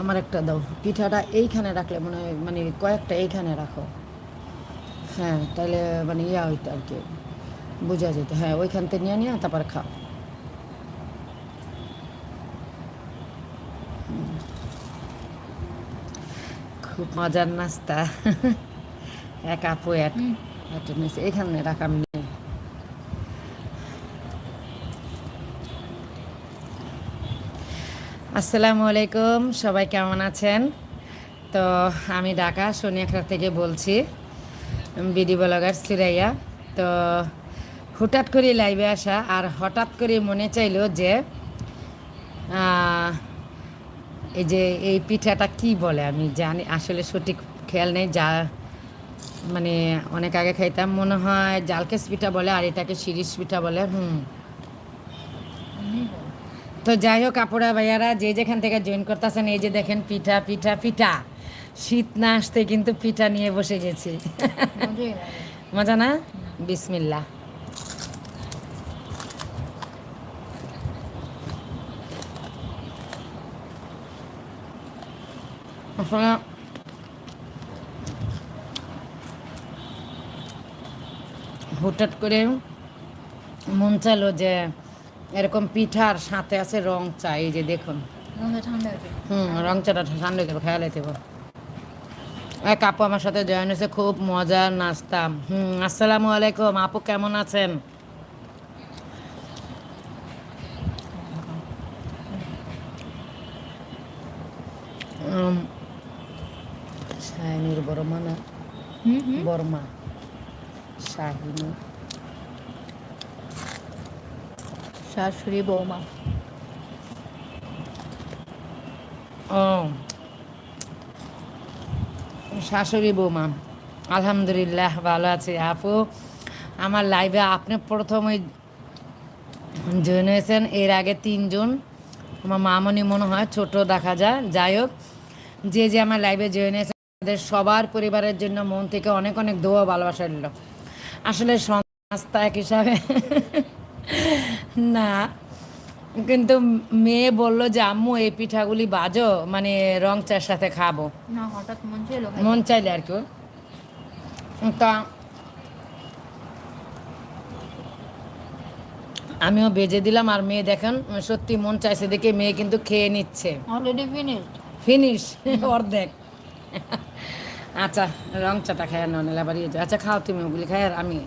আমার একটা দাও। পিঠাটা এইখানে রাখলে মনে হয় মানে কয়েকটা এইখানে রাখো। হ্যাঁ তাহলে মানে ইয়া হইতো আর কি বোঝা যেত। হ্যাঁ ওইখান থেকে নিয়ে নিয়ে তারপর খাও। খুব মজার নাস্তা। এক আপু এক এখানে রাখা আমি নেই আসসালামু আলাইকুম, সবাই কেমন আছেন তো আমি ঢাকা সোনিয়াখড়া থেকে বলছি বিডি ব্লগার সিরাইয়া তো হঠাৎ করে লাইভে আসা আর হঠাৎ করে মনে চাইলো যে এই যে এই পিঠাটা কি বলে আমি জানি, আসলে সঠিক খেয়াল নেই, যা মানে অনেক আগে খাইতাম মনে হয়, জালকেস পিঠা বলে আর এটাকে শিরিষ পিঠা বলে, হুম। তো যাই হোক কাপড়া ভাইয়ারা যে যেখান থেকে জয়েন করতেছেন এই যে দেখেন পিঠা পিঠা পিঠা। শীত না আসতে কিন্তু পিঠা নিয়ে বসে গেছি। মজা না? বিসমিল্লা আসলে হঠাৎ করে মন চাইলো যে এরকম পিঠার সাথে আছে রং চা এই যে দেখুন। হুম রং চাটা ঠান্ডা করে খেয়াল হইতে এক আপু আমার সাথে জয়েন হয়েছে খুব মজার নাস্তা। হুম আসসালামু আলাইকুম আপু কেমন আছেন? বর্মা না বর্মা শাহিনী। শাশুড়ি বৌমা। শাশুড়ি বৌমা, আলহামদুলিল্লাহ ভালো আছে। আপু, আমার লাইভে আপনি প্রথম জয়েন হয়েছেন, এর আগে তিনজন। আমার মামনি মনে হয় ছোট দেখা যায়। যাই হোক, যে যে আমার লাইভে জয়েন হয়েছে, তাদের সবার পরিবারের জন্য মন থেকে অনেক অনেক দোয়া ভালোবাসা দিল আসলে সংস্থা এক হিসাবে না। কিন্তু মেয়ে বলল যে আম্মু এই পিঠাগুলি বাজো মানে রং চার সাথে খাব। মন চাইলে আর কি তা আমিও বেজে দিলাম আর মেয়ে দেখেন সত্যি মন চাইছে দেখে মেয়ে কিন্তু খেয়ে নিচ্ছে। অলরেডি ফিনিশড ফিনিশ অর্ধেক। আচ্ছা রং চাটা খায় না নাহলে আবার ইয়ে আচ্ছা খাও তুমি ওগুলি খাই আর আমি।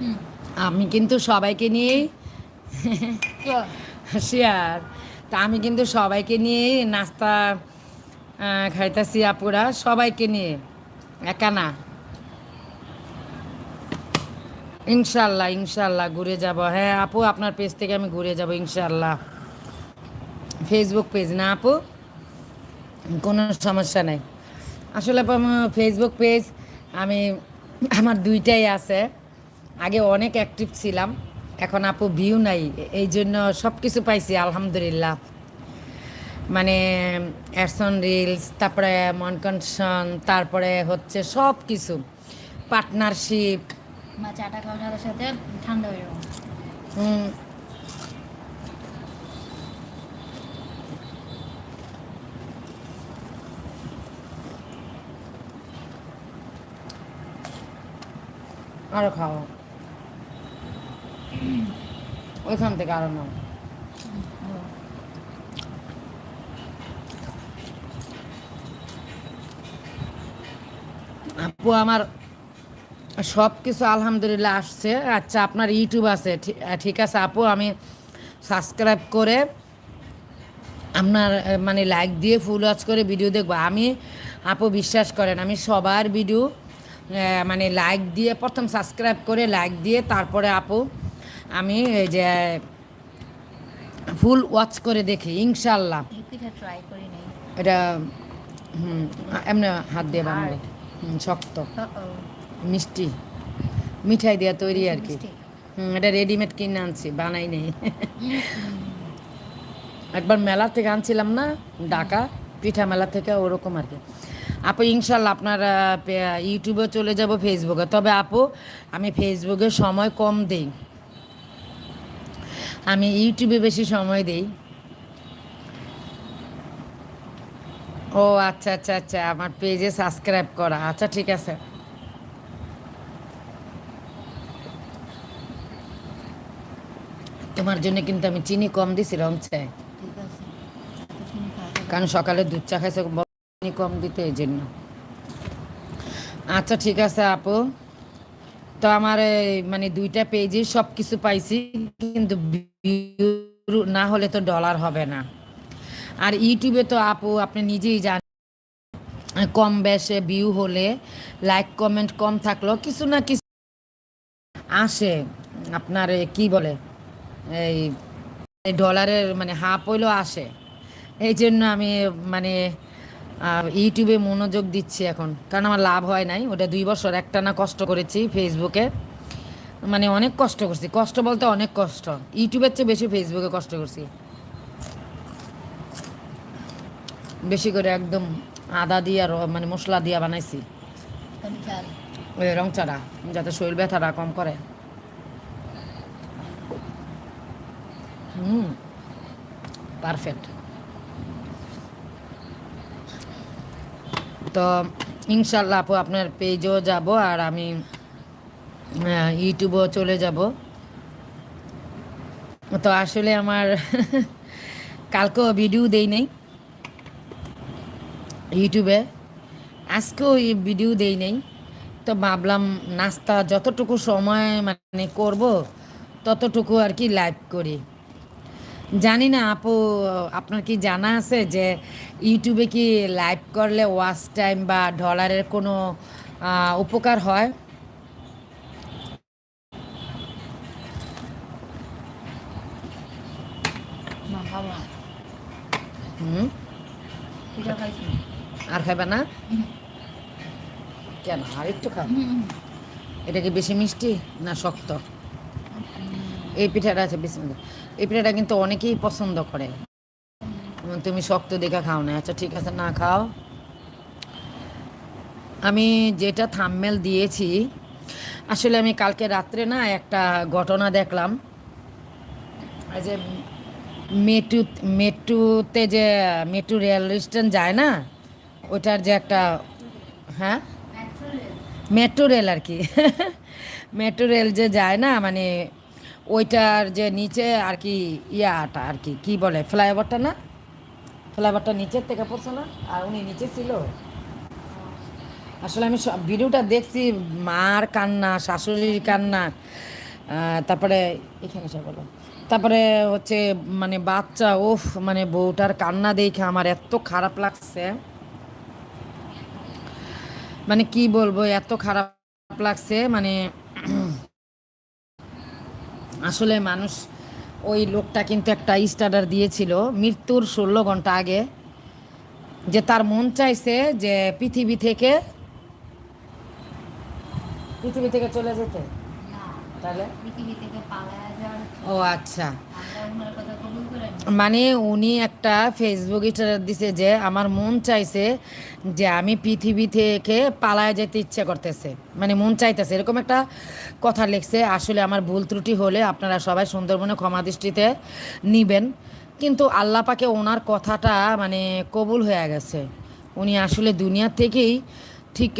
হুম। আমি কিন্তু সবাইকে নিয়েই শেয়ার। তা আমি কিন্তু সবাইকে নিয়েই নাস্তা খাইতাছি আপুরা সবাইকে নিয়ে। একা না। ইনশাল্লাহ ইনশাল্লাহ ঘুরে যাব। হ্যাঁ আপু আপনার পেজ থেকে আমি ঘুরে যাব ইনশাল্লাহ। ফেসবুক পেজ না আপু? কোনো সমস্যা নেই। আসলে ফেসবুক পেজ আমি আমার দুইটাই আছে। আগে অনেক অ্যাক্টিভ ছিলাম। এখন আপু ভিউ নাই। এই জন্য সব কিছু পাইছি আলহামদুলিল্লাহ। মানে অ্যাডসন রিলস তারপরে মনকনশন তারপরে হচ্ছে সব কিছু পার্টনারশিপ চাটা খাওয়ার সাথে ঠান্ডা হয়ে যাবে। আরও খাও। ওইখান থেকে আরও নাও। আপু, আমার সব কিছু আলহামদুলিল্লাহ আসছে। আচ্ছা আপনার ইউটিউব আছে ঠিক আছে। আপু, আমি সাবস্ক্রাইব করে আপনার মানে লাইক দিয়ে ফুল ওয়াচ করে ভিডিও দেখব। আমি, আপু, বিশ্বাস করেন, আমি সবার ভিডিও মানে লাইক দিয়ে প্রথম সাবস্ক্রাইব করে লাইক দিয়ে তারপরে আপু আমি এই যে ফুল ওয়াচ করে দেখি ইনশাল্লাহ ট্রাই করি নাই। এটা হুম এমনি হাত দিয়ে বানাবো। শক্ত। মিষ্টি। মিঠাই দেওয়া তৈরি আর কি হুম এটা রেডিমেড কিনে আনছি বানাই নেই। একবার মেলা থেকে আনছিলাম না ঢাকা পিঠা মেলা থেকে ওরকম আর কি আপু ইনশাল্লাহ আপনার ইউটিউবে চলে যাব ফেসবুকে তবে আপু আমি ফেসবুকে সময় কম দেই। আমি ইউটিউবে বেশি সময় দেই। ও আচ্ছা আচ্ছা আচ্ছা আমার পেজে সাবস্ক্রাইব করা। আচ্ছা ঠিক আছে। তোমার জন্য কিন্তু আমি চিনি কম দিছি, রং চাই। কারণ সকালে দুধ চা খাইছে চিনি কম দিতে এই জন্য। আচ্ছা ঠিক আছে, আপু। তো আমার মানে দুইটা পেজে সব কিছু পাইছি, কিন্তু না হলে তো ডলার হবে না। আর ইউটিউবে তো আপু, আপনি নিজেই জানেন, কম বেশে ভিউ হলে লাইক কমেন্ট কম থাকলেও কিছু না কিছু আসে। আপনার কি বলে, এই ডলারের মানে হাফ হইলেও আসে। এই জন্য আমি মানে ইউটিউবে মনোযোগ দিচ্ছি এখন। কারণ আমার লাভ হয় নাই, ওটা দুই বছর, একটা না কষ্ট করেছি ফেসবুকে মানে অনেক কষ্ট করছি। কষ্ট বলতে অনেক কষ্ট। ইউটিউবের চেয়ে বেশি ফেসবুকে কষ্ট করছি। বেশি করে একদম আদা দিয়ে আর মানে মশলা দিয়ে বানাইছি। ওই রং চারা, যাতে শরীর ব্যথাটা কম করে। হুম পারফেক্ট তো ইনশাল্লাহ আপু আপনার পেজেও যাব আর আমি ইউটিউবেও চলে যাব। তো আসলে আমার কালকেও ভিডিও দেই নেই। ইউটিউবে। আজকেও ভিডিও দেই নেই। তো ভাবলাম নাস্তা যতটুকু সময় মানে করব, ততটুকু আর কি লাইভ করি। জানি না আপু, আপনার কি জানা আছে যে ইউটিউবে কি লাইভ করলে ওয়াচ টাইম বা ডলারের কোনো উপকার হয় না খাব না হুম। আর খাবে না? কেন? আর একটু খাও। এটা কি বেশি মিষ্টি না শক্ত? এই পিঠাটা আছে বিসমিল্লাহ এই পিঠাটা কিন্তু অনেকেই পছন্দ করে। তুমি শক্ত দেখে খাও না। আচ্ছা ঠিক আছে না খাও। আমি যেটা থাম্মেল দিয়েছি আসলে আমি কালকে রাত্রে না একটা ঘটনা দেখলাম। যে মেট্রু মেট্রোতে যে মেট্রো রেল স্টেশন যায় না ওটার যে একটা হ্যাঁ? Metro rail. আর কি। মেট্রো রেল যে যায় না মানে ওইটার যে নিচে আর কি ইয়াটা আর কি কি বলে, ফ্লাইওভারটা না? ফ্লাইওভারটা নিচের থেকে পড়ছে না, আর উনি নিচে ছিল। আসলে আমি ভিডিওটা দেখছি, মার কান্না, শাশুড়ির কান্না। তারপরে এখানে সে বলো। তারপরে হচ্ছে মানে বাচ্চা ওফ মানে বউটার কান্না দেখে আমার এত খারাপ লাগছে। মানে কি বলব এত খারাপ লাগছে মানে আসলে মানুষ ওই লোকটা কিন্তু একটা স্টার্টার দিয়েছিল মৃত্যুর ষোলো ঘণ্টা আগে যে তার মন চাইছে যে পৃথিবী থেকে পৃথিবী থেকে চলে যেতে। তাহলে? পৃথিবী থেকে পালায়া ও আচ্ছা। মানে উনি একটা ফেসবুক স্ট্যাটাস দিছে যে আমার মন চাইছে যে আমি পৃথিবী থেকে পালায় যেতে ইচ্ছে করতেছে। মানে মন চাইতেছে। এরকম একটা কথা লিখছে। আসলে আমার ভুল ত্রুটি হলে আপনারা সবাই সুন্দরবনে ক্ষমা দৃষ্টিতে নিবেন। কিন্তু আল্লাহ পাকে ওনার কথাটা মানে কবুল হয়ে গেছে। উনি আসলে দুনিয়া থেকেই ঠিক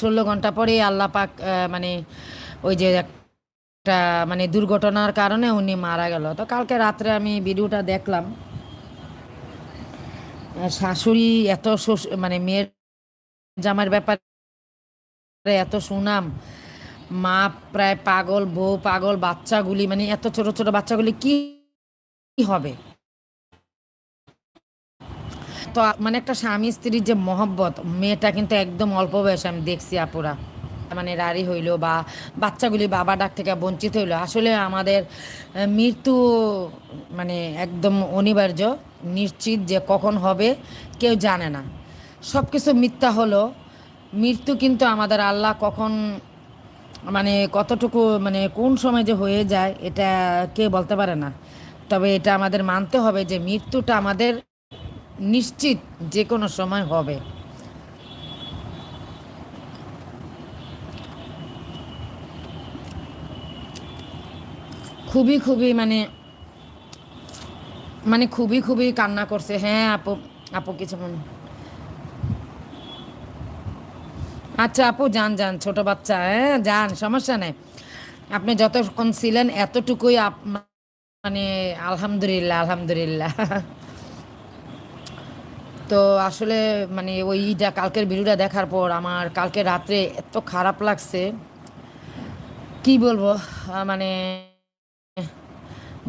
ষোলো ঘণ্টা পরেই আল্লাহ পাক মানে ওই যে একটা মানে দুর্ঘটনার কারণে উনি মারা গেল। তো কালকে রাত্রে আমি ভিডিওটা দেখলাম। শাশুড়ি এত মানে মেয়ের জামার ব্যাপারে এত সুনাম। মা প্রায় পাগল, বউ পাগল, বাচ্চাগুলি মানে এত ছোট ছোট বাচ্চাগুলি কি হবে? তো মানে একটা স্বামী স্ত্রীর যে মহব্বত, মেয়েটা কিন্তু একদম অল্প বয়সে আমি দেখছি আপুরা। মানে রাড়ি হইল বা বাচ্চাগুলি বাবা ডাক থেকে বঞ্চিত হইল। আসলে আমাদের মৃত্যু মানে একদম অনিবার্য, নিশ্চিত যে কখন হবে, কেউ জানে না। সব কিছু মিথ্যা হলো। মৃত্যু কিন্তু আমাদের আল্লাহ কখন মানে কতটুকু মানে কোন সময় যে হয়ে যায়, এটা কে বলতে পারে না। তবে এটা আমাদের মানতে হবে যে মৃত্যুটা আমাদের নিশ্চিত যে কোনো সময় হবে। খুবই খুবই মানে মানে খুবই খুবই কান্না করছে। হ্যাঁ আপু আপু কিছু মনে আচ্ছা আপু, যান যান, ছোট বাচ্চা হ্যাঁ যান, সমস্যা নেই। আপনি যতক্ষণ ছিলেন এতটুকুই আপ মানে আলহামদুলিল্লাহ আলহামদুলিল্লাহ। তো আসলে মানে ওইটা কালকের ভিডিওটা দেখার পর আমার কালকে রাত্রে এত খারাপ লাগছে। কি বলব মানে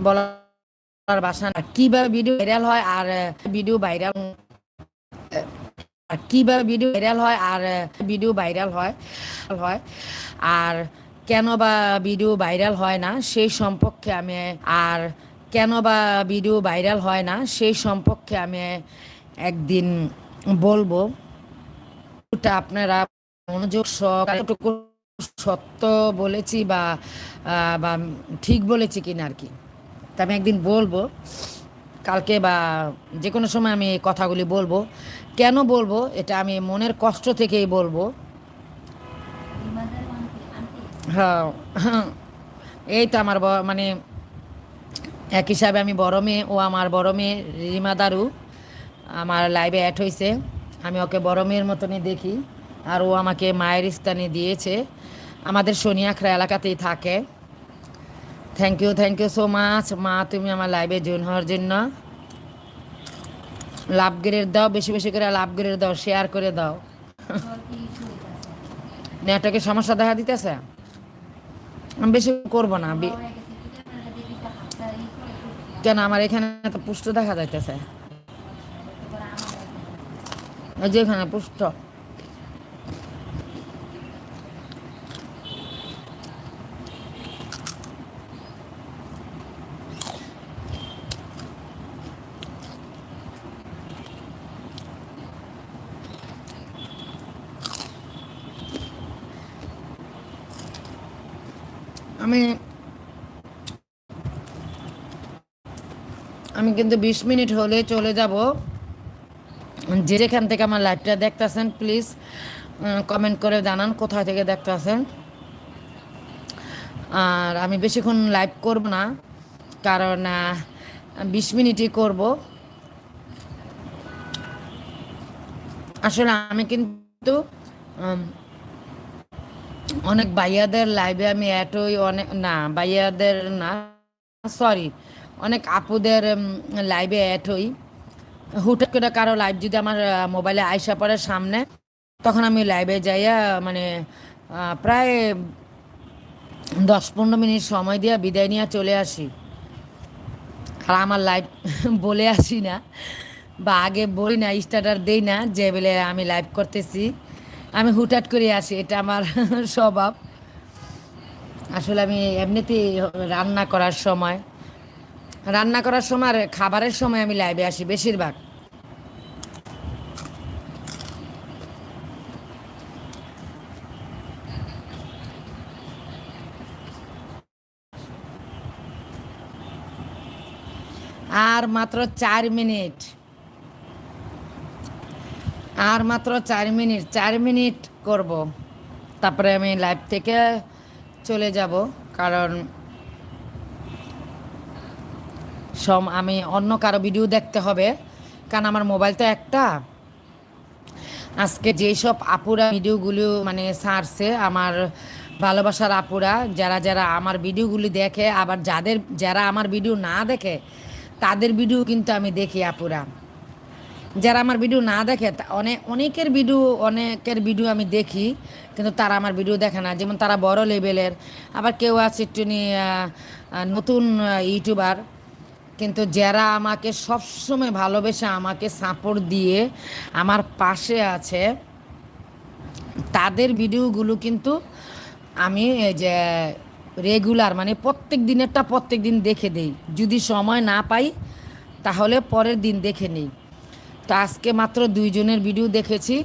বলার বাসা না। কীভাবে ভিডিও ভাইরাল হয় আর ভিডিও ভাইরাল কীভাবে ভিডিও ভাইরাল হয় আর ভিডিও ভাইরাল হয় হয় আর কেন বা ভিডিও ভাইরাল হয় না সেই সম্পর্কে আমি, আর কেন বা ভিডিও ভাইরাল হয় না সেই সম্পর্কে আমি একদিন বলব। ওটা আপনারা মনোযোগ সহকারে সত্য বলেছি বা ঠিক বলেছি কিনা আর কি। তা আমি একদিন বলব, কালকে বা যে কোনো সময় আমি এই কথাগুলি বলব। কেন বলব? এটা আমি মনের কষ্ট থেকেই বলব। হ্যাঁ এই তো আমার মানে এক হিসাবে আমি বড় মেয়ে, ও আমার বড় মেয়ে, রিমা দারু। আমার লাইভে অ্যাড হয়েছে আমি ওকে বড় মেয়ের মতনই দেখি। আর ও আমাকে মায়ের স্থানে দিয়েছে। আমাদের শনিয়াখড়া এলাকাতেই থাকে। Thank you thank you so much মা, তুমি আমার লাইভে জয়েন হওয়ার জন্য। লাভ গ্রেড দাও, বেশি বেশি করে লাভ গ্রেড দাও শেয়ার করে দাও। নেটওয়ার্কের সমস্যা দেখা দিতেছে? আমি বেশি করব না কেন আমার এখানে তো পুষ্ট দেখা যাইতেছে? ওই যে এখানে পুষ্ট। আমি আমি কিন্তু বিশ মিনিট হলে চলে যাব। যে যেখান থেকে আমার লাইভটা দেখতেছেন প্লিজ কমেন্ট করে জানান কোথায় থেকে দেখতেছেন। আর আমি বেশিক্ষণ লাইভ করব না, কারণ বিশ মিনিটই করব। আসলে আমি কিন্তু অনেক ভাইয়াদের লাইভে আমি অ্যাটই অনেক, না, ভাইয়াদের না সরি অনেক আপুদের লাইভে অ্যাড হই করে কারও লাইভ যদি আমার মোবাইলে আইসা পড়ে সামনে, তখন আমি লাইভে যাইয়া মানে প্রায় দশ পনেরো মিনিট সময় দিয়ে বিদায় নিয়ে চলে আসি। আর আমার লাইভ বলে আসি না, বা আগে বলি না স্টার্টার দেই না, যে বলে আমি লাইভ করতেছি। আমি হুটহাট করে আসি এটা আমার স্বভাব। আসলে আমি এমনিতেই রান্না করার সময়, রান্না করার সময় আর খাবারের সময় আমি লাইভে আসি বেশিরভাগ। আর মাত্র চার মিনিট। আর মাত্র চার মিনিট চার মিনিট করব। তারপরে আমি লাইভ থেকে চলে যাব, কারণ সম, আমি অন্য কারও ভিডিও দেখতে হবে, কারণ আমার মোবাইল তো একটা। আজকে যেসব আপুরা ভিডিওগুলো মানে সারছে, আমার ভালোবাসার আপুরা, যারা যারা আমার ভিডিওগুলি দেখে, আবার যাদের, যারা আমার ভিডিও না দেখে, তাদের ভিডিও কিন্তু আমি দেখি আপুরা। যারা আমার ভিডিও না দেখে অনেক অনেকের ভিডিও অনেকের ভিডিও আমি দেখি, কিন্তু তারা আমার ভিডিও দেখে না। যেমন তারা বড় লেভেলের, আবার কেউ আছে একটু নতুন ইউটিউবার, কিন্তু যারা আমাকে সবসময় ভালোবেসে আমাকে সাপোর্ট দিয়ে আমার পাশে আছে, তাদের ভিডিওগুলো কিন্তু আমি যে রেগুলার মানে প্রত্যেক দিনেরটা প্রত্যেক দিন দেখে দেই। যদি সময় না পাই, তাহলে পরের দিন দেখে নিই। তো আজকে মাত্র দুইজনের ভিডিও দেখেছি।